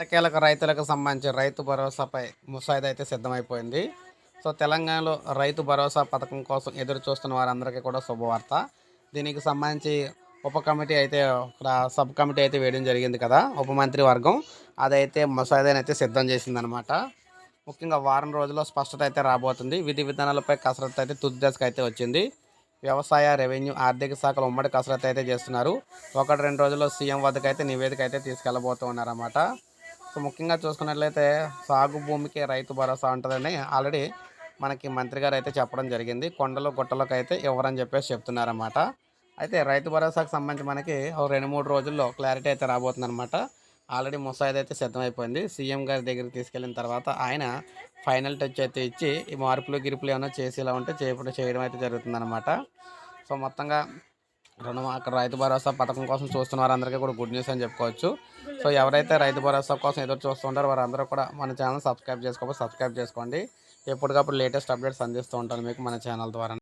ఎట్టకేలకు రైతులకు సంబంధించి రైతు భరోసాపై ముసాయిదా అయితే సిద్ధమైపోయింది. సో తెలంగాణలో రైతు భరోసా పథకం కోసం ఎదురు చూస్తున్న వారందరికీ కూడా శుభవార్త. దీనికి సంబంధించి ఉప కమిటీ అయితే ఇక్కడ సబ్ కమిటీ అయితే వేయడం జరిగింది కదా ఉప మంత్రి వర్గం. అదైతే ముసాయిదాని అయితే సిద్ధం చేసిందనమాట. ముఖ్యంగా వారం రోజుల్లో స్పష్టత అయితే రాబోతుంది. విధి విధానాలపై కసరత్తు అయితే తుది దశకు అయితే వచ్చింది. వ్యవసాయ రెవెన్యూ ఆర్థిక శాఖల ఉమ్మడి కసరత్తు అయితే చేస్తున్నారు. ఒకటి రెండు రోజుల్లో సీఎం వద్దకు అయితే నివేదిక అయితే తీసుకెళ్ళబోతూ ఉన్నారన్నమాట. సో ముఖ్యంగా చూసుకున్నట్లయితే సాగు భూమికి రైతు భరోసా ఉంటుందని ఆల్రెడీ మనకి మంత్రి గారు అయితే చెప్పడం జరిగింది. కొండలు గుట్టలకు అయితే ఇవ్వరని చెప్పేసి చెప్తున్నారన్నమాట. అయితే రైతు భరోసాకు సంబంధించి మనకి ఒక రెండు మూడు రోజుల్లో క్లారిటీ అయితే రాబోతుంది అనమాట ఆల్రెడీ ముసాయిదా అయితే సిద్ధమైపోయింది. సీఎం గారి దగ్గరికి తీసుకెళ్ళిన తర్వాత ఆయన ఫైనల్ టచ్ అయితే ఇచ్చి ఈ మార్పులు గిరుపులు ఏమైనా చేసేలా ఉంటే చేయడం చేయడం అయితే జరుగుతుందన్నమాట. సో మొత్తంగా రుణం అక్కడ రైతు భరోసా పథకం కోసం చూస్తున్న వారందరికీ కూడా గుడ్ న్యూస్ అని చెప్పుకోవచ్చు. సో ఎవరైతే రైతు భరోసా కోసం ఎదురు చూస్తుంటారో వారందరూ కూడా మన ఛానల్ సబ్స్క్రైబ్ చేసుకోకపోతే సబ్స్క్రైబ్ చేసుకోండి. ఎప్పటికప్పుడు లేటెస్ట్ అప్డేట్స్ అందిస్తూ ఉంటాను మీకు మన ఛానల్ ద్వారా.